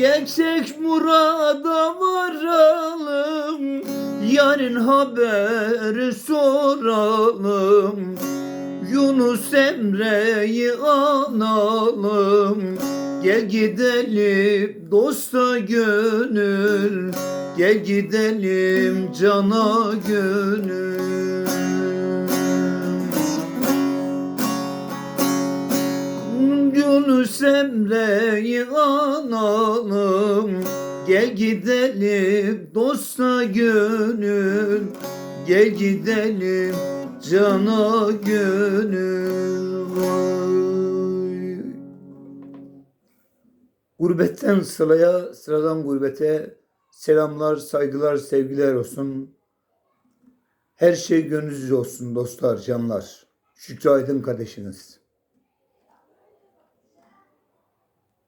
Gerçek murada varalım Yarın haberi soralım. Yunus Emre'yi analım Gel gidelim dosta gönül. Gel gidelim cana gönül Yunus Emre'yi analım Gel gidelim dosta gönül Gel gidelim cana gönül Vay. Gurbetten sıraya, sıradan gurbete selamlar, saygılar, sevgiler olsun. Her şey gönlünüzce olsun dostlar, canlar. Şükrü Aydın kardeşiniz.